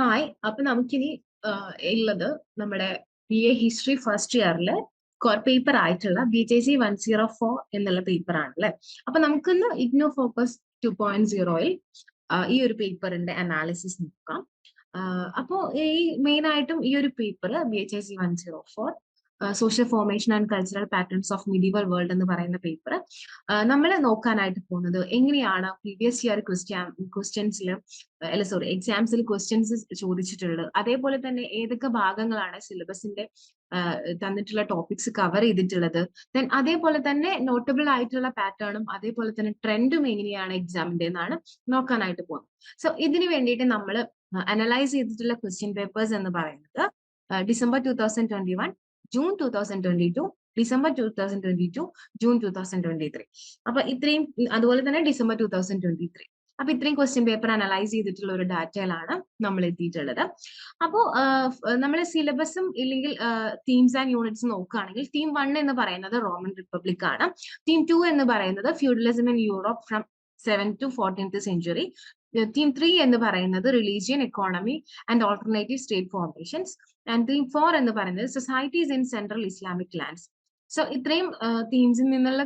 hi. അപ്പൊ നമുക്കിനി ഉള്ളത് നമ്മുടെ ബി എ ഹിസ്റ്ററി ഫസ്റ്റ് ഇയറിലെ പേപ്പർ ആയിട്ടുള്ള B J G one zero four എന്നുള്ള പേപ്പർ ആണല്ലേ? അപ്പൊ നമുക്കിന്ന് ഇഗ്നോ ഫോക്കസ് ടു പോയിന്റ് സീറോയിൽ ഈ ഒരു പേപ്പറിന്റെ അനാലിസിസ് നോക്കാം. അപ്പോ ഈ മെയിൻ ആയിട്ടും ഈ ഒരു paper B H I C one zero four social formation and cultural patterns of medieval world എന്ന് പറയുന്ന പേപ്പർ നമ്മൾ നോക്കാനായിട്ട് പോകുന്നത് എങ്ങനെയാണ് പ്രീവിയസ് ഇയർ ക്വസ്റ്റ്യൻ ക്വസ്റ്റ്യൻസിൽ അല്ല സോറി എക്സാംസിൽ ക്വസ്റ്റ്യൻസ് ചോദിച്ചിട്ടുള്ളത്. അതേപോലെ തന്നെ ഏതൊക്കെ ഭാഗങ്ങളാണ് സിലബസിന്റെ തന്നിട്ടുള്ള ടോപ്പിക്സ് കവർ ചെയ്തിട്ടുള്ളത്. ദെൻ അതേപോലെ തന്നെ നോട്ടബിൾ ആയിട്ടുള്ള പാറ്റേണും അതേപോലെ തന്നെ ട്രെൻഡും എങ്ങനെയാണ് എക്സാമിന്റെ എന്നാണ് നോക്കാനായിട്ട് പോകുന്നത്. സോ ഇതിനു വേണ്ടിയിട്ട് നമ്മൾ അനലൈസ് ചെയ്തിട്ടുള്ള ക്വസ്റ്റ്യൻ പേപ്പേഴ്സ് എന്ന് പറയുന്നത് December two thousand twenty one June two thousand twenty two December two thousand twenty two June two thousand twenty three അപ്പൊ ഇത്രയും അതുപോലെ തന്നെ December two thousand twenty three അപ്പൊ ഇത്രയും ക്വസ്റ്റ്യൻ പേപ്പർ അനലൈസ് ചെയ്തിട്ടുള്ള ഒരു ഡാറ്റയിലാണ് നമ്മൾ എത്തിയിട്ടുള്ളത്. അപ്പോൾ നമ്മൾ സിലബസും ഇല്ലെങ്കിൽ തീംസ് ആൻഡ് യൂണിറ്റ്സ് നോക്കുകയാണെങ്കിൽ തീം വൺ എന്ന് പറയുന്നത് റോമൻ റിപ്പബ്ലിക് ആണ്. തീം ടു എന്ന് പറയുന്നത് feudalism in Europe from seven to fourteenth century theme three എന്ന് പറയുന്നത് religion economy and alternative state formations and theme four എന്ന് പറയുന്നത് societies in central Islamic lands so ഇത്രയും തീംസിൽ നിന്നുള്ള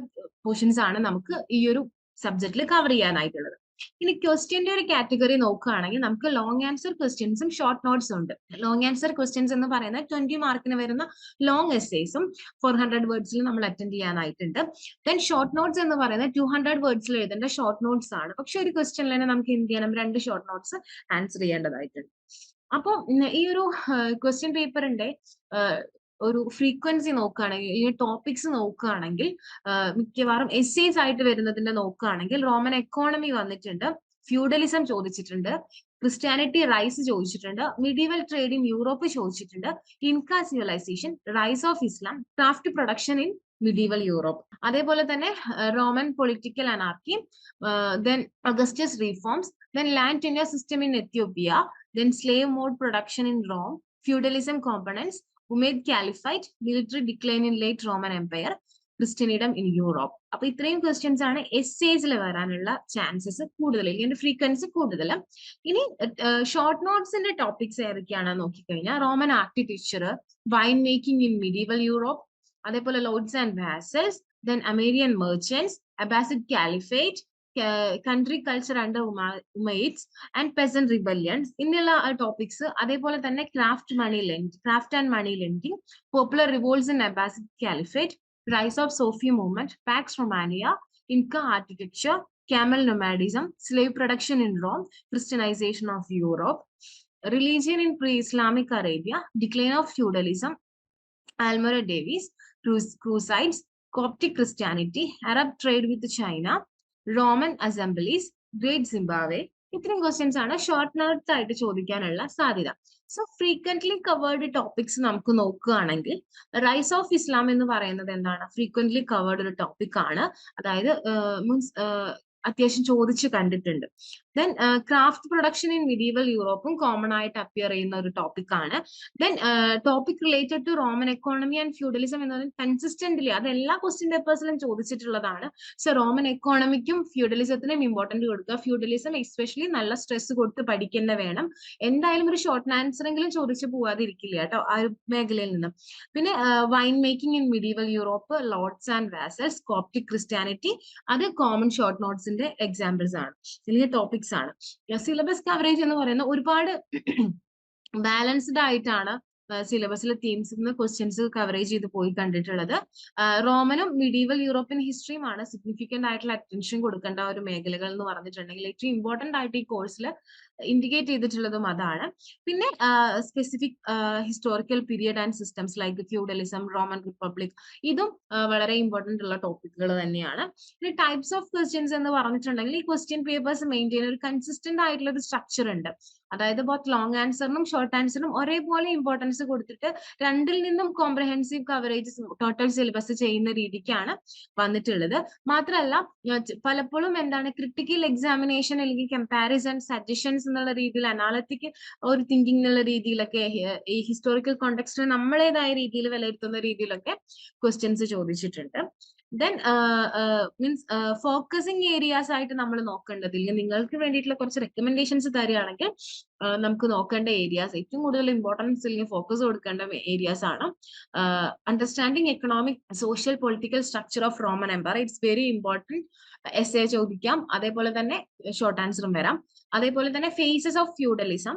പോർഷൻസ് ആണ് നമുക്ക് ഈ ഒരു സബ്ജക്റ്റിൽ കവർ ചെയ്യാനായിട്ടുള്ളത്. ഇനി ക്വസ്റ്റ്യന്റെ ഒരു കാറ്റഗറി നോക്കുകയാണെങ്കിൽ നമുക്ക് ലോങ് ആൻസർ ക്വസ്റ്റ്യൻസും ഷോർട്ട് നോട്ട്സും ഉണ്ട്. ലോങ് ആൻസർ ക്വസ്റ്റ്യൻസ് എന്ന് പറയുന്നത് ട്വന്റി മാർക്കിന് വരുന്ന ലോങ് എസ്സേസും ഫോർ ഹൺഡ്രഡ് വേർഡ്സിൽ നമ്മൾ അറ്റൻഡ് ചെയ്യാനായിട്ടുണ്ട്. ദെൻ ഷോർട്ട് നോട്ട്സ് എന്ന് പറയുന്നത് ടു ഹൺഡ്രഡ് വേർഡ്സിൽ എഴുതേണ്ട ഷോർട്ട് നോട്ട്സ് ആണ്. പക്ഷെ ഒരു ക്വസ്റ്റ്യനിൽ തന്നെ നമുക്ക് എന്ത് ചെയ്യണം? രണ്ട് ഷോർട്ട് നോട്ട്സ് ആൻസർ ചെയ്യേണ്ടതായിട്ടുണ്ട്. അപ്പോൾ ഈ ഒരു ക്വസ്റ്റ്യൻ പേപ്പറിന്റെ ഒരു ഫ്രീക്വൻസി നോക്കുകയാണെങ്കിൽ ഈ ടോപ്പിക്സ് നോക്കുകയാണെങ്കിൽ മിക്കവാറും എസ്സേസ് ആയിട്ട് വരുന്നതിന്റെ നോക്കുകയാണെങ്കിൽ റോമൻ എക്കോണമി വന്നിട്ടുണ്ട് ഫ്യൂഡലിസം ചോദിച്ചിട്ടുണ്ട് ക്രിസ്ത്യാനിറ്റി റൈസ് ചോദിച്ചിട്ടുണ്ട് മിഡീവൽ ട്രേഡ് ഇൻ യൂറോപ്പ് ചോദിച്ചിട്ടുണ്ട് Inca civilization rise of Islam craft production in medieval Europe അതേപോലെ തന്നെ Roman political anarchy then Augustus reforms then land tenure system in Ethiopia then slave mode production in Rome feudalism components Umayyad caliphate military decline in late Roman empire Christendom in Europe. അപ്പൊ ഇത്രയും questions ആണ് എസ്സേസിൽ വരാനുള്ള chances കൂടുതൽ. ഇതിന്റെ frequency കൂടുതൽ. ഇനി short നോട്ട്സിന്റെ topics ഏതൊക്കെയാണെന്ന് നോക്കിക്കഴിഞ്ഞാൽ Roman architecture wine making in medieval Europe അതേപോലെ lords and vassals then Armenian merchants Abbasid caliphate country culture under Umayyads and peasant rebellions ഇന്നുള്ള ടോപ്പിക്സ് അതേപോലെ തന്നെ craft money lend craft and money lending popular revolts in Abbasid caliphate rise of Sufi movement Pax Romania Inca architecture camel nomadism, slave production in Rome, Christianization of Europe, religion in pre-Islamic Arabia, decline of feudalism, Almora Davies, crusades, Coptic Christianity, Arab trade with China, Roman assemblies Great Zimbabwe ഇത്രയും questions ആണ് short notes ആയിട്ട് ചോദിക്കാനുള്ള സാധ്യത. So frequently covered topics നമുക്ക് നോക്കുകയാണെങ്കിൽ rice of ഇസ്ലാം എന്ന് പറയുന്നത് എന്താണ്? ഫ്രീക്വന്റ്ലി കവേർഡ് ഒരു ടോപ്പിക് ആണ്. അതായത് മീൻസ് അത്യാവശ്യം ചോദിച്ചു കണ്ടിട്ടുണ്ട്. Then craft production in medieval യൂറോപ്പും common ആയിട്ട് അപ്പിയർ ചെയ്യുന്ന ഒരു ടോപ്പിക് ആണ്. Then topic related to Roman economy and feudalism എന്ന് പറയുന്നത് കൺസിസ്റ്റന്റ്ലി അത് എല്ലാ ക്വസ്റ്റ്യൻ പേപ്പേഴ്സിലും ചോദിച്ചിട്ടുള്ളതാണ്. സോ റോമൻ എക്കോണമിക്കും ഫ്യൂഡലിസത്തിനും ഇമ്പോർട്ടന്റ് കൊടുക്കുക. ഫ്യൂഡലിസം എസ്പെഷ്യലി നല്ല സ്ട്രെസ് കൊടുത്ത് പഠിക്കുന്ന വേണം. എന്തായാലും ഒരു ഷോർട്ട് ആൻസർ എങ്കിലും ചോദിച്ചു പോവാതിരിക്കില്ല കേട്ടോ ആ ഒരു മേഖലയിൽ നിന്ന്. പിന്നെ wine making in medieval Europe lords and vassals Coptic Christianity അത് കോമൺ ഷോർട്ട് നോട്ട്സിന്റെ എക്സാമ്പിൾസ് ആണ്. അല്ലെങ്കിൽ ടോപ്പിക്സ് ആണ്. സിലബസ് കവറേജ് എന്ന് പറയുന്ന ഒരുപാട് ബാലൻസ്ഡ് ആയിട്ടാണ് സിലബസിലെ തീംസ് നിന്ന് ക്വസ്റ്റ്യൻസ് കവറേജ് ചെയ്ത് പോയി കണ്ടിട്ടുള്ളത്. റോമനും മിഡീവൽ യൂറോപ്യൻ ഹിസ്റ്ററിയുമാണ് സിഗ്നിഫിക്കന്റ് ആയിട്ടുള്ള അറ്റൻഷൻ കൊടുക്കേണ്ട ഒരു മേഖലകൾ എന്ന് പറഞ്ഞിട്ടുണ്ടെങ്കിൽ ഏറ്റവും ഇമ്പോർട്ടന്റ് ആയിട്ട് ഈ കോഴ്സിൽ ഇൻഡിക്കേറ്റ് ചെയ്തിട്ടുള്ളതും അതാണ്. പിന്നെ specific historical period and systems like feudalism Roman republic ഇതും വളരെ ഇമ്പോർട്ടന്റ് ഉള്ള ടോപ്പിക്കുകൾ തന്നെയാണ്. പിന്നെ ടൈപ്സ് ഓഫ് ക്വസ്റ്റ്യൻസ് എന്ന് പറഞ്ഞിട്ടുണ്ടെങ്കിൽ ഈ ക്വസ്റ്റ്യൻ പേപ്പേഴ്സ് മെയിന്റെയിൻ ഒരു കൺസിസ്റ്റന്റ് ആയിട്ടുള്ള ഒരു സ്ട്രക്ചർ ഉണ്ട്. അതായത് ബോത്ത് ലോങ് ആൻസറിനും ഷോർട്ട് ആൻസറിനും ഒരേപോലെ ഇമ്പോർട്ടൻസ് കൊടുത്തിട്ട് രണ്ടിൽ നിന്നും കോംപ്രഹെൻസീവ് കവറേജ് ടോട്ടൽ സിലബസ് ചെയ്യുന്ന രീതിക്കാണ് വന്നിട്ടുള്ളത്. മാത്രമല്ല പലപ്പോഴും എന്താണ് ക്രിട്ടിക്കൽ എക്സാമിനേഷൻ അല്ലെങ്കിൽ കമ്പാരിസൺ സജഷൻസ് എന്നുള്ള രീതിയിൽ അനാലറ്റിക് ഒരു തിങ്കിങ് എന്നുള്ള രീതിയിലൊക്കെ ഈ ഹിസ്റ്റോറിക്കൽ കോണ്ടെക്സ്റ്റിനെ നമ്മളേതായ രീതിയിൽ വിലയിരുത്തുന്ന രീതിയിലൊക്കെ ക്വസ്റ്റ്യൻസ് ചോദിച്ചിട്ടുണ്ട്. ദെൻ മീൻസ് ഫോക്കസിങ് ഏരിയാസ് ആയിട്ട് നമ്മൾ നോക്കേണ്ടത് ഇല്ലെങ്കിൽ നിങ്ങൾക്ക് വേണ്ടിയിട്ടുള്ള കുറച്ച് റെക്കമെൻഡേഷൻസ് തരികയാണെങ്കിൽ നമുക്ക് നോക്കേണ്ട ഏരിയാസ് ഏറ്റവും കൂടുതൽ ഇമ്പോർട്ടൻസ് അല്ലെങ്കിൽ ഫോക്കസ് കൊടുക്കേണ്ട ഏരിയാസ് ആണ്. Understanding economic social political structure of Roman empire it's very important essay ചോദിക്കാം. അതേപോലെ തന്നെ ഷോർട്ട് ആൻസറും വരാം. അതേപോലെ തന്നെ ഫേസസ് ഓഫ് ഫ്യൂഡലിസം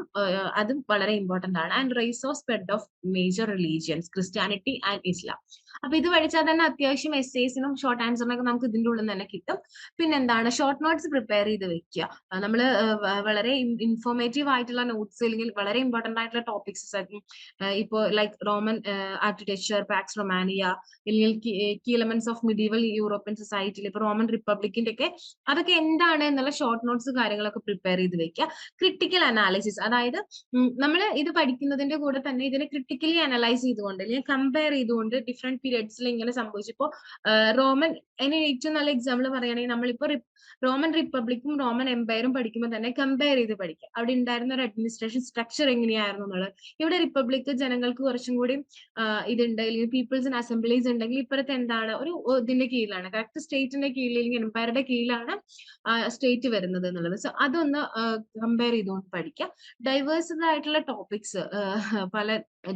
അതും വളരെ ഇമ്പോർട്ടന്റ് ആണ്. And rise of spread of major religions Christianity and Islam അപ്പൊ ഇത് പഠിച്ചാൽ തന്നെ അത്യാവശ്യം എസ് എസിനും ഷോർട്ട് ആൻസറിനൊക്കെ നമുക്ക് ഇതിന്റെ ഉള്ളിൽ തന്നെ കിട്ടും. പിന്നെന്താണ് ഷോർട്ട് നോട്ട്സ് പ്രിപ്പയർ ചെയ്ത് വെക്കുക. നമ്മൾ വളരെ ഇൻഫോർമേറ്റീവ് ആയിട്ടുള്ള നോട്ട്സ് അല്ലെങ്കിൽ വളരെ ഇമ്പോർട്ടന്റ് ആയിട്ടുള്ള ടോപ്പിക്സ് ആയിരിക്കും. ഇപ്പോൾ like Roman architecture Pax Romana അല്ലെങ്കിൽ key elements of medieval European സൊസൈറ്റിയിൽ ഇപ്പൊ റോമൻ റിപ്പബ്ലിക്കിന്റെ ഒക്കെ അതൊക്കെ എന്താണ് എന്നുള്ള ഷോർട്ട് നോട്ട്സ് കാര്യങ്ങളൊക്കെ പ്രിപ്പയർ ചെയ്ത് വെക്കുക ക്രിട്ടിക്കൽ അനാലിസിസ് അതായത് നമ്മൾ ഇത് പഠിക്കുന്നതിന്റെ കൂടെ തന്നെ ഇതിനെ ക്രിട്ടിക്കലി അനലൈസ് ചെയ്തുകൊണ്ട് അല്ലെങ്കിൽ കമ്പയർ ചെയ്തുകൊണ്ട് ഡിഫറെന്റ് പീരിയഡ്സിൽ ഇങ്ങനെ സംഭവിച്ചു സംഭവിച്ചപ്പോ റോമൻ അതിന് ഏറ്റവും നല്ല എക്സാമ്പിൾ പറയുകയാണെങ്കിൽ നമ്മളിപ്പോ റോമൻ റിപ്പബ്ലിക്കും റോമൻ എംപയറും പഠിക്കുമ്പോൾ തന്നെ കമ്പയർ ചെയ്ത് പഠിക്കുക അവിടെ ഉണ്ടായിരുന്ന ഒരു അഡ്മിനിസ്ട്രേഷൻ സ്ട്രക്ചർ എങ്ങനെയായിരുന്നു എന്നുള്ളത്. ഇവിടെ റിപ്പബ്ലിക് ജനങ്ങൾക്ക് കുറച്ചും കൂടി ഇതുണ്ട്. അല്ലെങ്കിൽ പീപ്പിൾസ് അസംബ്ലീസ് ഉണ്ടെങ്കിൽ ഇപ്പോഴത്തെ എന്താണ്? ഒരു ഇതിന്റെ കീഴിലാണ്. കറക്റ്റ് സ്റ്റേറ്റിന്റെ കീഴിൽ അല്ലെങ്കിൽ എംപയറുടെ കീഴിലാണ് സ്റ്റേറ്റ് വരുന്നത് എന്നുള്ളത്. സോ അതൊന്ന് കമ്പയർ ചെയ്തുകൊണ്ട് പഠിക്കുക ഡൈവേഴ്സ് ആയിട്ടുള്ള ടോപ്പിക്സ് പല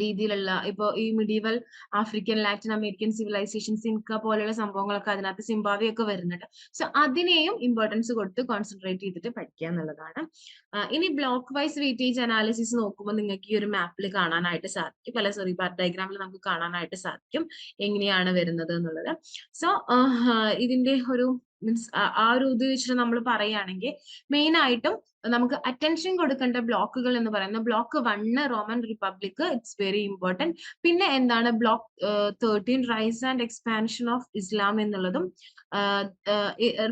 രീതിയിലുള്ള ഇപ്പോ ഈ medieval African Latin American civilization സിൻക പോലെയുള്ള സംഭവങ്ങളൊക്കെ അതിനകത്ത് സിംബാവി ഒക്കെ വരുന്നുണ്ട്. സോ അതിനെയും ഇമ്പോർട്ടൻസ് കൊടുത്ത് കോൺസെൻട്രേറ്റ് ചെയ്തിട്ട് പഠിക്കുക എന്നുള്ളതാണ്. ഇനി ബ്ലോക്ക് വൈസ് വെയിറ്റേജ് അനാലിസിസ് നോക്കുമ്പോൾ നിങ്ങൾക്ക് ഈ ഒരു മാപ്പിൽ കാണാനായിട്ട് സാധിക്കും. അല്ല സോറി ബാർ ഡയഗ്രാമിൽ നമുക്ക് കാണാനായിട്ട് സാധിക്കും. എങ്ങനെയാണ് വരുന്നത് എന്നുള്ളത്. സോ ഇതിന്റെ ഒരു മീൻസ് ആ ഒരു ഇത് വെച്ചിട്ട് നമ്മൾ പറയുകയാണെങ്കിൽ മെയിൻ ആയിട്ടും നമുക്ക് അറ്റൻഷൻ കൊടുക്കേണ്ട ബ്ലോക്കുകൾ എന്ന് പറയുന്നത് block one Roman republic it's very important പിന്നെ എന്താണ്? Block thirteen rise and expansion of Islam എന്നുള്ളതും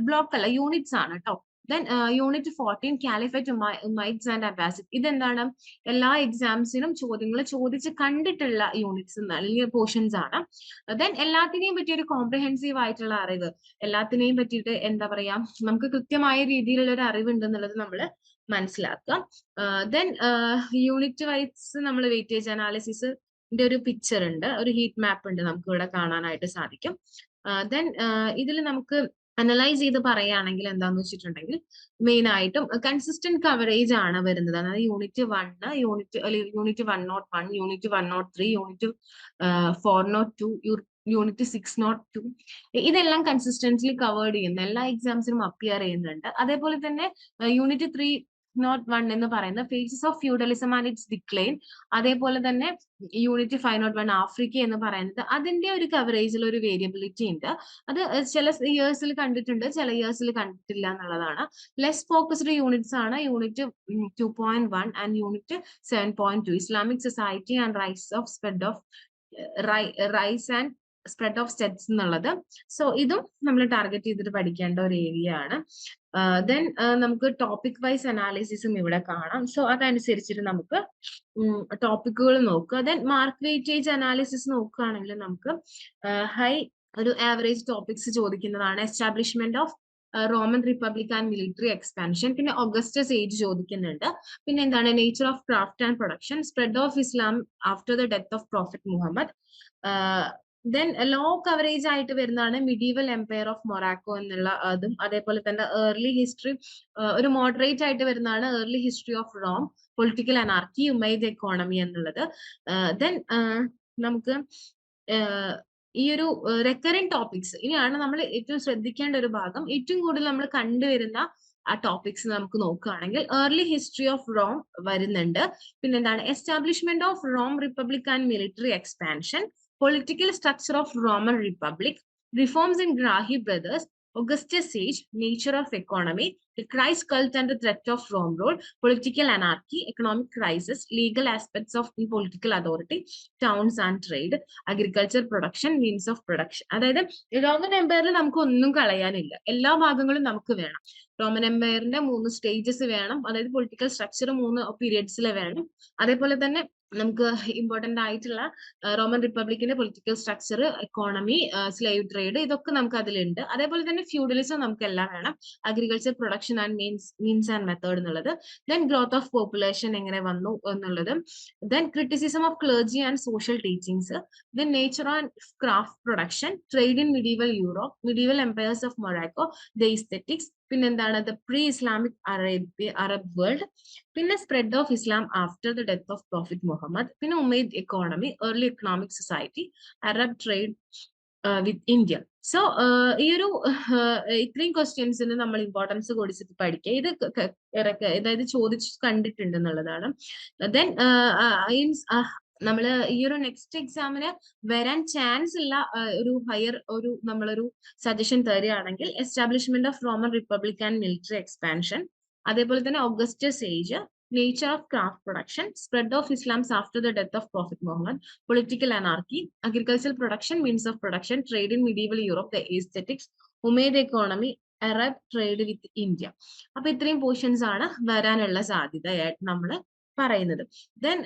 ബ്ലോക്ക് അല്ല യൂണിറ്റ്സ് ആണ് കേട്ടോ then unit fourteen caliphate Umayyads and Abbasid ഇതെന്താണ്? എല്ലാ എക്സാംസിനും ചോദ്യങ്ങൾ ചോദിച്ച് കണ്ടിട്ടുള്ള യൂണിറ്റ്സ് അല്ലെങ്കിൽ പോർഷൻസ് ആണ്. ദെൻ എല്ലാത്തിനെയും പറ്റി ഒരു കോംപ്രിഹെൻസീവ് ആയിട്ടുള്ള അറിവ്. എല്ലാത്തിനെയും പറ്റിയിട്ട് എന്താ പറയാ? നമുക്ക് കൃത്യമായ രീതിയിലുള്ള ഒരു അറിവ് ഉണ്ടെന്നുള്ളത് നമ്മൾ മനസ്സിലാക്കുക ദെൻ യൂണിറ്റ് വൈസ് നമ്മൾ വെയിറ്റേജ് അനാലിസിസ് ഒരു പിക്ചർ ഉണ്ട്. ഒരു ഹീറ്റ് മാപ്പ് ഉണ്ട് നമുക്ക് ഇവിടെ കാണാനായിട്ട് സാധിക്കും. ദെൻ ഇതിൽ നമുക്ക് അനലൈസ് ചെയ്ത് പറയുകയാണെങ്കിൽ എന്താന്ന് വെച്ചിട്ടുണ്ടെങ്കിൽ മെയിൻ ആയിട്ടും കൺസിസ്റ്റന്റ് കവറേജ് ആണ് വരുന്നത്. അതായത് unit one unit unit one note one unit one note three unit four note two unit six note two ഇതെല്ലാം കൺസിസ്റ്റൻസ്ലി കവേർഡ് ചെയ്യുന്നു എല്ലാ എക്സാംസിനും അപ്പിയർ ചെയ്യുന്നുണ്ട്. അതേപോലെ തന്നെ യൂണിറ്റ് ത്രീ നോട്ട് വൺ എന്ന് പറയുന്ന phases of feudalism and its decline അതേപോലെ തന്നെ unit five note one Africa എന്ന് പറയുന്നത് അതിന്റെ ഒരു കവറേജിൽ ഒരു വേരിയബിലിറ്റി ഉണ്ട്. അത് ചില ഇയേഴ്സിൽ കണ്ടിട്ടുണ്ട് ചില ഇയേഴ്സിൽ കണ്ടിട്ടില്ല എന്നുള്ളതാണ്. ലെസ് ഫോക്കസ്ഡ് യൂണിറ്റ്സ് ആണ് unit two point one and unit seven point two Islamic society and rise of spread of rise and spread of states എന്നുള്ളത്. സോ ഇതും നമ്മൾ ടാർഗറ്റ് ചെയ്തിട്ട് പഠിക്കേണ്ട ഒരു ഏരിയ ആണ്. ദെൻ നമുക്ക് ടോപ്പിക് വൈസ് അനാലിസിസും ഇവിടെ കാണാം. സോ അതനുസരിച്ചിട്ട് നമുക്ക് ടോപ്പിക്കുകൾ നോക്കുക. ദെൻ മാർക്ക് വെയിറ്റേജ് അനാലിസിസ് നോക്കുകയാണെങ്കിൽ നമുക്ക് ഹൈ ഒരു ആവറേജ് ടോപ്പിക്സ് ചോദിക്കുന്നതാണ്. Establishment of Roman republic and military expansion പിന്നെ ഓഗസ്റ്റസ് ഏജ് ചോദിക്കുന്നുണ്ട്. പിന്നെ എന്താണ്? Nature of craft and production spread of Islam after the death of prophet Muhammad then low coverage ആയിട്ട് വരുന്നതാണ് മിഡീവൽ എംപയർ ഓഫ് മൊറാക്കോ എന്നുള്ള അതും. അതേപോലെ തന്നെ ഏർലി ഹിസ്റ്ററി ഒരു മോഡറേറ്റ് ആയിട്ട് വരുന്നതാണ് early history of Rome political anarchy Umayyad economy എന്നുള്ളത്. ദെൻ നമുക്ക് ഈ ഒരു റെക്കറിങ് ടോപ്പിക്സ് ഇനിയാണ് നമ്മൾ ഏറ്റവും ശ്രദ്ധിക്കേണ്ട ഒരു ഭാഗം. ഏറ്റവും കൂടുതൽ നമ്മൾ കണ്ടുവരുന്ന ആ ടോപ്പിക്സ് നമുക്ക് നോക്കുകയാണെങ്കിൽ ഏർലി ഹിസ്റ്ററി ഓഫ് റോം വരുന്നുണ്ട്. പിന്നെന്താണ്? Establishment of Rome republic and military expansion political structure of Roman Republic, reforms in Grahi brothers, Augustus Sage, Nature of Economy, The Christ Cult and the Threat of Rome Rule, Political Anarchy, Economic Crisis, Legal Aspects of the Political Authority, Towns and Trade, Agriculture Production, Means of Production. അതായത് Roman എംപയറിൽ നമുക്ക് ഒന്നും കളയാനില്ല എല്ലാ ഭാഗങ്ങളും നമുക്ക് വേണം Roman എംപയറിന്റെ മൂന്ന് stages വേണം അതായത് പൊളിറ്റിക്കൽ സ്ട്രക്ചർ മൂന്ന് പീരിയഡ്സിൽ വേണം അതേപോലെ തന്നെ നമുക്ക് ഇമ്പോർട്ടന്റ് ആയിട്ടുള്ള Roman റിപ്പബ്ലിക്കിന്റെ political structure economy slave trade ഇതൊക്കെ നമുക്ക് അതിലുണ്ട്. അതേപോലെ തന്നെ ഫ്യൂഡലിസം നമുക്ക് എല്ലാം വേണം. Agriculture production and means means and method എന്നുള്ളത്. ദെൻ ഗ്രോത്ത് ഓഫ് പോപ്പുലേഷൻ എങ്ങനെ വന്നു എന്നുള്ളതും. Then criticism of clergy and social teachings then nature and craft production trade in medieval Europe medieval empires of Morocco the aesthetics പിന്നെന്താണ്? The pre Islamic Arabia Arab world പിന്നെ spread of Islam after the death of prophet Muhammad പിന്നെ Umayyad economy early economic society Arab trade with India so ഈ ഒരു ഇത്രയും ക്വസ്റ്റ്യൻസിന് നമ്മൾ importance കൊടുത്തിട്ട് പഠിക്കുക. ഇത് അതായത് ചോദിച്ചു കണ്ടിട്ടുണ്ട് എന്നുള്ളതാണ്. ദെൻ നമ്മൾ ഈ ഒരു നെക്സ്റ്റ് എക്സാമിന് വരാൻ ചാൻസ് ഉള്ള ഒരു ഹയർ ഒരു നമ്മളൊരു സജഷൻ തരികയാണെങ്കിൽ establishment of Roman republic and military expansion അതേപോലെ തന്നെ Augustus age nature of craft production spread of Islam's after the death of prophet Muhammad political anarchy agriculture production means of production trade in medieval Europe the aesthetics Umayyad economy Arab trade with India അപ്പൊ ഇത്രയും portions ആണ് വരാനുള്ള സാധ്യതയായിട്ട് നമ്മൾ പറയുന്നത്. Then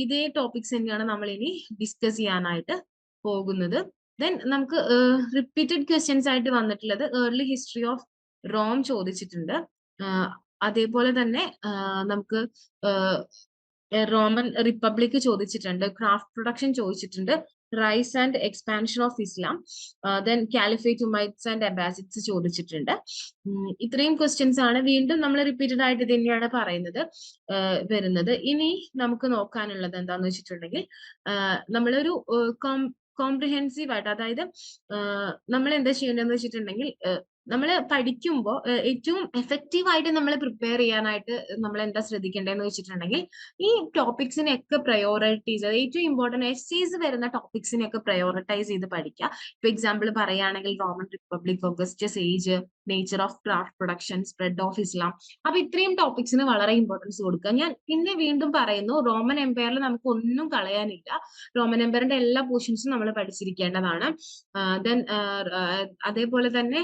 ഇതേ topics തന്നെയാണ് നമ്മൾ ഇനി ഡിസ്കസ് ചെയ്യാനായിട്ട് പോകുന്നത്. ദെൻ നമുക്ക് റിപ്പീറ്റഡ് ക്വസ്റ്റ്യൻസ് ആയിട്ട് വന്നിട്ടുള്ളത് ഏർലി ഹിസ്റ്ററി ഓഫ് റോം ചോദിച്ചിട്ടുണ്ട്. അതേപോലെ തന്നെ നമുക്ക് റോമൻ റിപ്പബ്ലിക് ചോദിച്ചിട്ടുണ്ട് ക്രാഫ്റ്റ് പ്രൊഡക്ഷൻ ചോദിച്ചിട്ടുണ്ട്. Rise and expansion of Islam then caliphate Umayyads and Abbasids ചോദിച്ചിട്ടുണ്ട്. ഇത്രയും ക്വസ്റ്റ്യൻസ് ആണ് വീണ്ടും നമ്മൾ റിപ്പീറ്റഡ് ആയിട്ട് തന്നെയാണ് പറയുന്നത്. വരുന്നത്. ഇനി നമുക്ക് നോക്കാനുള്ളത് എന്താന്ന് വെച്ചിട്ടുണ്ടെങ്കിൽ നമ്മളൊരു കോംപ്രിഹെൻസീവ് ആയിട്ട് അതായത് നമ്മൾ എന്താ ചെയ്യേണ്ടതെന്ന് വെച്ചിട്ടുണ്ടെങ്കിൽ നമ്മൾ പഠിക്കുമ്പോൾ ഏറ്റവും എഫക്റ്റീവ് ആയിട്ട് നമ്മൾ പ്രിപ്പയർ ചെയ്യാനായിട്ട് നമ്മൾ എന്താ ശ്രദ്ധിക്കേണ്ടതെന്ന് വെച്ചിട്ടുണ്ടെങ്കിൽ ഈ ടോപ്പിക്സിനെയൊക്കെ പ്രയോറിറ്റൈസ് ഏറ്റവും ഇമ്പോർട്ടന്റ് എസ്സേസ് വരുന്ന ടോപ്പിക്സിനെയൊക്കെ പ്രയോറിറ്റൈസ് ചെയ്ത് പഠിക്കുക. ഇപ്പൊ എക്സാമ്പിൾ പറയുകയാണെങ്കിൽ Roman republic Augustus age nature of craft production spread of Islam അപ്പൊ ഇത്രയും ടോപ്പിക്സിന് വളരെ ഇമ്പോർട്ടൻസ് കൊടുക്കുക. ഞാൻ പിന്നെ വീണ്ടും പറയുന്നു റോമൻ എംപയറിൽ നമുക്ക് ഒന്നും കളയാനില്ല. റോമൻ എംപയറിന്റെ എല്ലാ പോർഷൻസും നമ്മൾ പഠിച്ചിരിക്കേണ്ടതാണ്. ദെൻ അതേപോലെ തന്നെ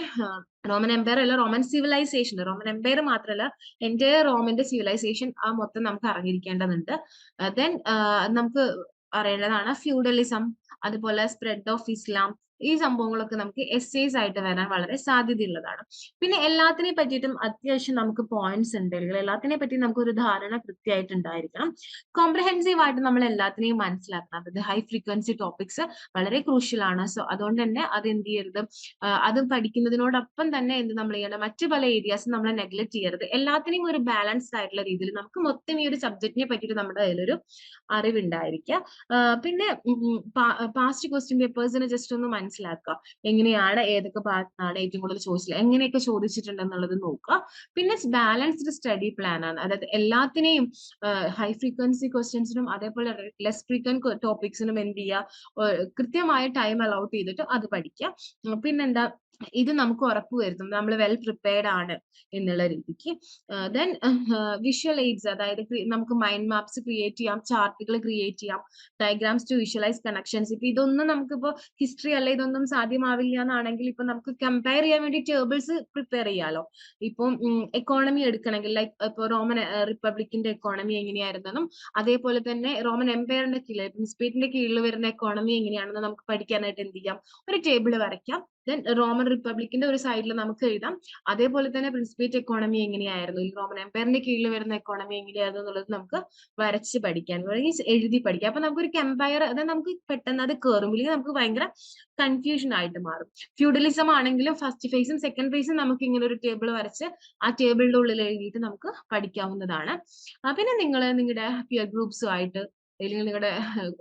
റോമൻ എംപയർ അല്ല റോമൻ സിവിലൈസേഷൻ റോമൻ എംപയർ മാത്രമല്ല എന്റെ റോമന്റെ സിവിലൈസേഷൻ ആ മൊത്തം നമുക്ക് അറിഞ്ഞിരിക്കേണ്ടതുണ്ട്. ദെൻ നമുക്ക് അറിയേണ്ടതാണ് ഫ്യൂഡലിസം അതുപോലെ സ്പ്രെഡ് ഓഫ് ഇസ്ലാം ഈ സംഭവങ്ങളൊക്കെ നമുക്ക് എസ്സേസ് ആയിട്ട് വരാൻ വളരെ സാധ്യതയുള്ളതാണ്. പിന്നെ എല്ലാത്തിനെ പറ്റിയിട്ടും അത്യാവശ്യം നമുക്ക് പോയിന്റ്സ് ഉണ്ട്. അല്ലെങ്കിൽ എല്ലാത്തിനെ പറ്റി നമുക്ക് ഒരു ധാരണ കൃത്യമായിട്ട് ഉണ്ടായിരിക്കണം കോംപ്രഹെൻസീവ് ആയിട്ട് നമ്മൾ എല്ലാത്തിനെയും മനസ്സിലാക്കണം. അതായത് ഹൈ ഫ്രീക്വൻസി ടോപ്പിക്സ് വളരെ ക്രൂഷ്യൽ ആണ്. സോ അതുകൊണ്ട് തന്നെ അത് എന്ത് ചെയ്യരുത്? അത് പഠിക്കുന്നതിനോടൊപ്പം തന്നെ എന്ത് നമ്മൾ ചെയ്യണം മറ്റു പല ഏരിയാസും നമ്മൾ നെഗ്ലക്ട് ചെയ്യരുത്. എല്ലാത്തിനെയും ഒരു ബാലൻസ്ഡ് ആയിട്ടുള്ള രീതിയിൽ നമുക്ക് മൊത്തം ഈ ഒരു സബ്ജക്റ്റിനെ പറ്റിയിട്ട് നമ്മുടെ കയ്യിലൊരു അറിവുണ്ടായിരിക്കുക പിന്നെ പാസ്റ്റ് ക്വസ്റ്റ്യൻ പേപ്പേഴ്സിനെ ജസ്റ്റ് ഒന്ന് മനസ്സിലാക്കുക. എങ്ങനെയാണ് ഏതൊക്കെ ഭാഗത്താണ് ഏറ്റവും കൂടുതൽ ചോദിച്ചില്ല എങ്ങനെയൊക്കെ ചോദിച്ചിട്ടുണ്ടെന്നുള്ളത് നോക്കുക. പിന്നെ ബാലൻസ്ഡ് സ്റ്റഡി പ്ലാൻ ആണ്. അതായത് എല്ലാത്തിനെയും ഹൈ ഫ്രീക്വൻസി ക്വസ്റ്റ്യൻസിനും അതേപോലെ ലെസ് ഫ്രീക്വൻസ് ടോപ്പിക്സിനും എന്ത് ചെയ്യുക? കൃത്യമായ ടൈം അലൗട്ട് ചെയ്തിട്ട് അത് പഠിക്കുക. പിന്നെന്താ ഇത് നമുക്ക് ഉറപ്പ് വരുത്തും. നമ്മൾ വെൽ പ്രിപ്പയർഡ് ആണ് എന്നുള്ള രീതിക്ക്. ദെൻ വിഷ്വൽ എയ്ഡ്സ് അതായത് നമുക്ക് മൈൻഡ് മാപ്സ് ക്രിയേറ്റ് ചെയ്യാം ചാർട്ടുകൾ ക്രിയേറ്റ് ചെയ്യാം ഡയഗ്രാംസ് ടു വിഷ്വലൈസ് കണക്ഷൻസ് ഇപ്പൊ ഇതൊന്നും നമുക്കിപ്പോ ഹിസ്റ്ററി അല്ല ഇതൊന്നും സാധ്യമാവില്ല എന്നാണെങ്കിൽ ഇപ്പൊ നമുക്ക് കമ്പയർ ചെയ്യാൻ വേണ്ടി ടേബിൾസ് പ്രിപ്പയർ ചെയ്യാലോ. ഇപ്പം എക്കോണമി എടുക്കണമെങ്കിൽ ലൈക്ക് ഇപ്പൊ റോമൻ റിപ്പബ്ലിക്കിന്റെ എക്കോണമി എങ്ങനെയായിരുന്നെന്നും അതേപോലെ തന്നെ റോമൻ എംപയറിന്റെ കീഴിൽ പ്രിൻസിപ്പേറ്റിന്റെ കീഴിൽ വരുന്ന എക്കോണമി എങ്ങനെയാണെന്ന് നമുക്ക് പഠിക്കാനായിട്ട് എന്ത് ചെയ്യാം? ഒരു ടേബിൾ വരയ്ക്കാം. ദെൻ റോമൻ റിപ്പബ്ലിക്കിന്റെ ഒരു സൈഡിൽ നമുക്ക് എഴുതാം. അതേപോലെ തന്നെ പ്രിൻസിപ്പേറ്റ് എക്കോണമി എങ്ങനെയായിരുന്നു? ഈ റോമൻ എംപയറിന്റെ കീഴിൽ വരുന്ന എക്കോണമി എങ്ങനെയായിരുന്നു എന്നുള്ളത് നമുക്ക് വരച്ച് പഠിക്കാൻ എഴുതി പഠിക്കാം. അപ്പൊ നമുക്കൊരു എംപയർ അതായത് നമുക്ക് പെട്ടെന്ന് അത് കയറും ഇല്ലെങ്കിൽ നമുക്ക് ഭയങ്കര കൺഫ്യൂഷൻ ആയിട്ട് മാറും. ഫ്യൂഡലിസം ആണെങ്കിലും ഫസ്റ്റ് ഫേസും സെക്കൻഡ് ഫേസും നമുക്ക് ഇങ്ങനെ ഒരു ടേബിൾ വരച്ച് ആ ടേബിളിന്റെ ഉള്ളിൽ എഴുതിയിട്ട് നമുക്ക് പഠിക്കാവുന്നതാണ്. പിന്നെ നിങ്ങൾ നിങ്ങളുടെ പിയർ ഗ്രൂപ്പ്സുമായിട്ട് അല്ലെങ്കിൽ നിങ്ങളുടെ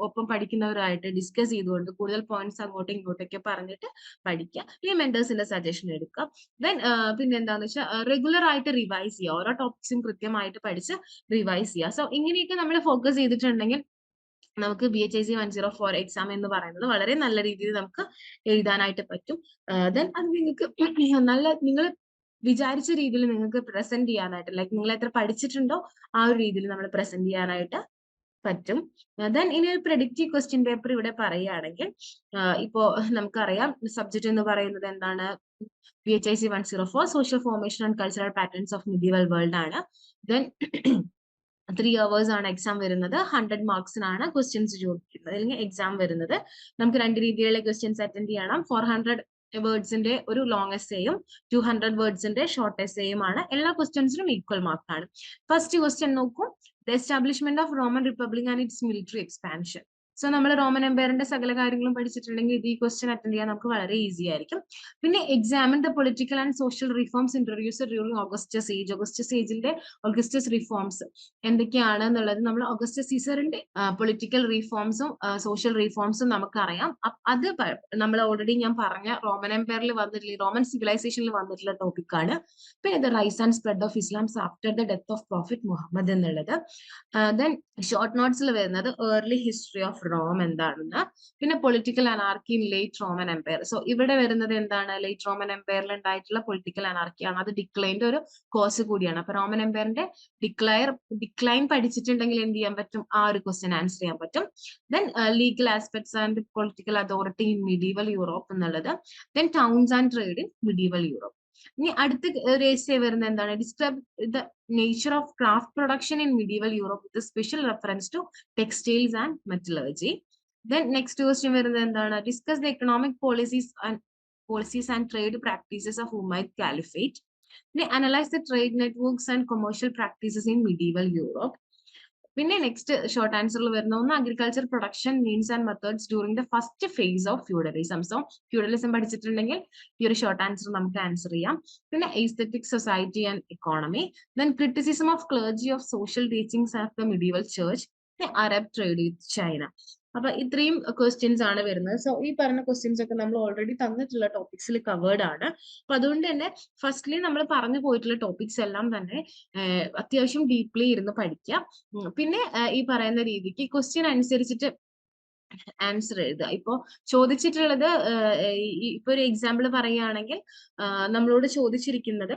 ഒപ്പം പഠിക്കുന്നവരായിട്ട് ഡിസ്കസ് ചെയ്തുകൊണ്ട് കൂടുതൽ പോയിന്റ്സ് അങ്ങോട്ടും ഇങ്ങോട്ടൊക്കെ പറഞ്ഞിട്ട് പഠിക്കുക. ഈ മെന്റേഴ്സിന്റെ സജഷൻ എടുക്കുക ദെൻ പിന്നെ എന്താണെന്ന് വെച്ചാൽ റെഗുലർ ആയിട്ട് റിവൈസ് ചെയ്യുക. ഓരോ ടോപ്പിക്സും കൃത്യമായിട്ട് പഠിച്ച് റിവൈസ് ചെയ്യുക. സോ ഇങ്ങനെയൊക്കെ നമ്മൾ ഫോക്കസ് ചെയ്തിട്ടുണ്ടെങ്കിൽ നമുക്ക് B H I C one zero four exam എന്ന് പറയുന്നത് വളരെ നല്ല രീതിയിൽ നമുക്ക് എഴുതാനായിട്ട് പറ്റും. ദെൻ അത് നിങ്ങൾക്ക് നല്ല നിങ്ങൾ വിചാരിച്ച രീതിയിൽ നിങ്ങൾക്ക് പ്രസന്റ് ചെയ്യാനായിട്ട് ലൈക്ക് നിങ്ങൾ എത്ര പഠിച്ചിട്ടുണ്ടോ ആ ഒരു രീതിയിൽ നമ്മൾ പ്രസന്റ് ചെയ്യാനായിട്ട് പറ്റും. ദെൻ ഇനി ഒരു പ്രഡിക്റ്റീവ് ക്വസ്റ്റ്യൻ പേപ്പർ ഇവിടെ പറയുകയാണെങ്കിൽ ഇപ്പോ നമുക്കറിയാം സബ്ജക്ട് എന്ന് പറയുന്നത് എന്താണ്? P H I C one zero four social formation and cultural patterns of medieval world ആണ്. ദെൻ ത്രീ അവേഴ്സ് ആണ് എക്സാം വരുന്നത്. ഹൺഡ്രഡ് മാർക്സിനാണ് ക്വസ്റ്റ്യൻസ് ചോദിക്കുന്നത്. അല്ലെങ്കിൽ എക്സാം വരുന്നത്. നമുക്ക് രണ്ട് രീതിയിലുള്ള ക്വസ്റ്റ്യൻസ് അറ്റൻഡ് ചെയ്യണം. ഫോർ ഹൺഡ്രഡ് വേർഡ്സിന്റെ ഒരു ലോങ് എസ്സേയും ടു ഹൺഡ്രഡ് വേർഡ്സിന്റെ ഷോർട്ട് എസ്സേയും ആണ്. എല്ലാ ക്വസ്റ്റ്യൻസിനും ഈക്വൽ മാർക്കാണ് ഫസ്റ്റ് ക്വസ്റ്റ്യൻ നോക്കൂ. The establishment of Roman republic and its military expansion so നമ്മൾ റോമൻ എംപയറിന്റെ സകല കാര്യങ്ങളും പഠിച്ചിട്ടുണ്ടെങ്കിൽ ഇത് ഈ ക്വസ്റ്റ്യൻ അറ്റൻഡ് ചെയ്യാൻ നമുക്ക് വളരെ ഈസി ആയിരിക്കും. പിന്നെ examine the political and social reforms introduce during Augustus age Augustus ഏജിന്റെ Augustus reforms എന്തൊക്കെയാണ് എന്നുള്ളത് നമ്മൾ ഓഗസ്റ്റസ് സീസറിന്റെ പൊളിറ്റിക്കൽ റിഫോംസും സോഷ്യൽ റിഫോംസും നമുക്കറിയാം. അത് നമ്മൾ ഓൾറെഡി ഞാൻ പറഞ്ഞ റോമൻ എംപയറിൽ വന്നിട്ടുള്ള റോമൻ സിവിലൈസേഷനിൽ വന്നിട്ടുള്ള ടോപ്പിക്കാണ് പിന്നെ the rise and spread of Islam's after the death of prophet Muhammad എന്നുള്ളത്. ദെൻ ഷോർട്ട് നോട്ട്സിൽ വരുന്നത് ഏർലി ഹിസ്റ്ററി ഓഫ് റോം എന്താണെന്ന്. പിന്നെ political anarchy in late Roman empire so ഇവിടെ വരുന്നത് എന്താണ്? ലേറ്റ് റോമൻ എംപയറിൽ ഉണ്ടായിട്ടുള്ള പൊളിറ്റിക്കൽ അനാർക്കിയാണ് അത് ഡിക്ലൈന്റെ ഒരു കോഴ്സ് കൂടിയാണ്. അപ്പൊ റോമൻ എംപയറിന്റെ ഡിക്ലയർ ഡിക്ലൈൻ പഠിച്ചിട്ടുണ്ടെങ്കിൽ എന്ത് ചെയ്യാൻ പറ്റും? ആ ഒരു ക്വസ്റ്റ്യൻ ആൻസർ ചെയ്യാൻ പറ്റും. Then legal aspects and political authority in medieval Europe എന്നുള്ളത്. Then towns and trade in medieval Europe ഇനി അടുത്ത ഒരു essay വരുന്നത് എന്താണ്? Describe the nature of craft production in medieval Europe with special reference to textiles and metallurgy then next question വരുന്നത് എന്താണ്? Discuss the economic policies and policies and trade practices of Umayyad caliphate പിന്നെ analyse the trade networks and commercial practices in medieval Europe പിന്നെ next short ആൻസറിൽ വരുന്ന ഒന്ന് agriculture production means and methods during the first phase of feudalism so feudalism പഠിച്ചിട്ടുണ്ടെങ്കിൽ ഈ ഒരു short answer നമുക്ക് answer ചെയ്യാം. പിന്നെ aesthetic society and economy then criticism of clergy of social teachings of the medieval church Arab trade with China അപ്പൊ ഇത്രയും questions ആണ് വരുന്നത്. സോ ഈ പറഞ്ഞ ക്വസ്റ്റ്യൻസ് ഒക്കെ നമ്മൾ ഓൾറെഡി തന്നിട്ടുള്ള ടോപ്പിക്സിൽ കവേർഡ് ആണ്. അപ്പൊ അതുകൊണ്ട് തന്നെ ഫസ്റ്റ്ലി നമ്മൾ പറഞ്ഞു പോയിട്ടുള്ള ടോപ്പിക്സ് എല്ലാം തന്നെ അത്യാവശ്യം ഡീപ്ലി ഇരുന്ന് പഠിക്കാം. പിന്നെ ഈ പറയുന്ന രീതിക്ക് ക്വസ്റ്റ്യൻ അനുസരിച്ചിട്ട് ആൻസർ എഴുതുക. ഇപ്പോ ചോദിച്ചിട്ടുള്ളത് ഇപ്പൊ ഒരു എക്സാമ്പിൾ പറയുകയാണെങ്കിൽ നമ്മളോട് ചോദിച്ചിരിക്കുന്നത്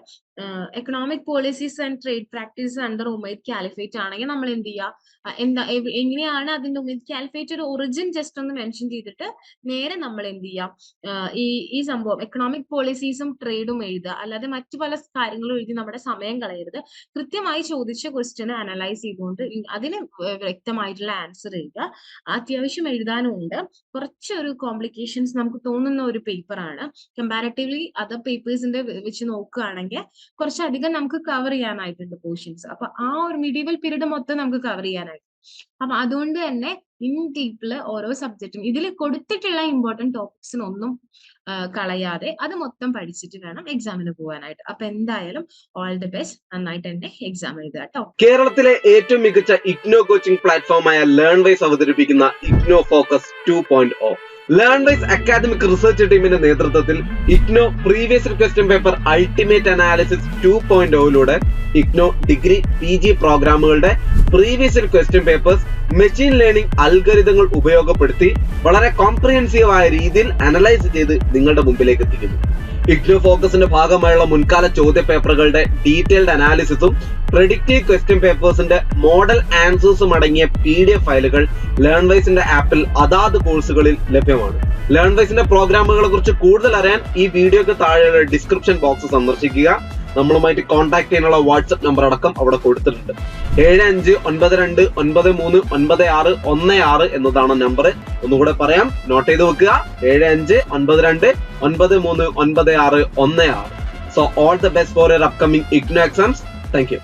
economic policies and trade practice under Umayyad caliphate ആണെങ്കിൽ നമ്മൾ എന്ത് ചെയ്യുക? എന്താ എങ്ങനെയാണ് അതിന്റെ ഉമൈദ് കാലിഫേറ്റ് ഒരു ഒറിജിൻ ജസ്റ്റ് ഒന്ന് മെൻഷൻ ചെയ്തിട്ട് നേരെ നമ്മൾ എന്ത് ചെയ്യാം ഈ ഈ സംഭവം എക്കണോമിക് പോളിസീസും ട്രേഡും എഴുതുക. അല്ലാതെ മറ്റു പല കാര്യങ്ങളും എഴുതി നമ്മുടെ സമയം കളയരുത്. കൃത്യമായി ചോദിച്ച ക്വസ്റ്റ്യൻ അനലൈസ് ചെയ്തുകൊണ്ട് അതിന് വ്യക്തമായിട്ടുള്ള ആൻസർ എഴുതുക. അത്യാവശ്യം എഴുതാനും ഉണ്ട് കുറച്ചൊരു കോംപ്ലിക്കേഷൻസ് നമുക്ക് തോന്നുന്ന ഒരു പേപ്പർ ആണ്. കമ്പാരറ്റീവ്ലി അതർ പേപ്പേഴ്സിന്റെ വെച്ച് നോക്കുകയാണെങ്കിൽ കുറച്ചധികം നമുക്ക് കവർ ചെയ്യാനായിട്ടുണ്ട് പോർഷൻസ് അപ്പൊ ആ ഒരു മിഡീവൽ പീരീഡ് മൊത്തം നമുക്ക് കവർ ചെയ്യാനായിട്ട് അപ്പൊ അതുകൊണ്ട് തന്നെ ഇൻ ഡീപ്പിൽ ഓരോ സബ്ജക്റ്റും ഇതിൽ കൊടുത്തിട്ടുള്ള ഇമ്പോർട്ടന്റ് ടോപ്പിക്സിനൊന്നും കളയാതെ അത് മൊത്തം പഠിച്ചിട്ട് വേണം എക്സാമിന് പോകാനായിട്ട് അപ്പൊ എന്തായാലും ഓൾ ദി ബെസ്റ്റ് നന്നായിട്ട് തന്നെ എക്സാം എഴുതുക കേട്ടോ കേരളത്തിലെ ഏറ്റവും മികച്ച ഇഗ്നോ കോച്ചിംഗ് പ്ലാറ്റ്ഫോമായ ലേൺ വൈസ് അവതരിപ്പിക്കുന്ന IGNOU focus two point Learn Wise academic research ടീമിന്റെ നേതൃത്വത്തിൽ IGNOU previous question paper ultimate analysis two point ഒയിലൂടെ IGNOU degree P G പ്രോഗ്രാമുകളുടെ previous question papers machine learning അൽഗരിതങ്ങൾ ഉപയോഗപ്പെടുത്തി വളരെ കോംപ്രിഹെൻസീവ് ആയ രീതിയിൽ അനലൈസ് ചെയ്ത് നിങ്ങളുടെ മുമ്പിലേക്ക് എത്തിക്കുന്നു. ഇഗ്നോ ഫോക്കസിന്റെ ഭാഗമായുള്ള മുൻകാല ചോദ്യ പേപ്പറുകളുടെ ഡീറ്റെയിൽഡ് അനാലിസിസും പ്രെഡിക്റ്റീവ് ക്വസ്റ്റ്യൻ പേപ്പേഴ്സിന്റെ മോഡൽ ആൻസേഴ്സും അടങ്ങിയ പി ഡി എഫ് ഫയലുകൾ ലേൺവൈസിന്റെ ആപ്പിൽ അതാത് കോഴ്സുകളിൽ ലഭ്യമാണ് ലേൺവൈസിന്റെ പ്രോഗ്രാമുകളെ കുറിച്ച് കൂടുതൽ അറിയാൻ ഈ വീഡിയോക്ക് താഴെയുള്ള ഡിസ്ക്രിപ്ഷൻ ബോക്സ് സന്ദർശിക്കുക. നമ്മളുമായിട്ട് കോൺടാക്ട് ചെയ്യാനുള്ള വാട്സ്ആപ്പ് നമ്പർ അടക്കം അവിടെ കൊടുത്തിട്ടുണ്ട്. ഏഴ് അഞ്ച് ഒൻപത് രണ്ട് ഒൻപത് മൂന്ന് ഒൻപത് ആറ് ഒന്ന് ആറ് എന്നതാണ് നമ്പർ ഒന്നുകൂടെ പറയാം. നോട്ട് ചെയ്ത് വെക്കുക. ഏഴ് അഞ്ച് ഒൻപത് രണ്ട് ഒൻപത് മൂന്ന് ഒൻപത് ആറ് ഒന്ന് ആറ്. So all the best for your upcoming IGNOU exams thank you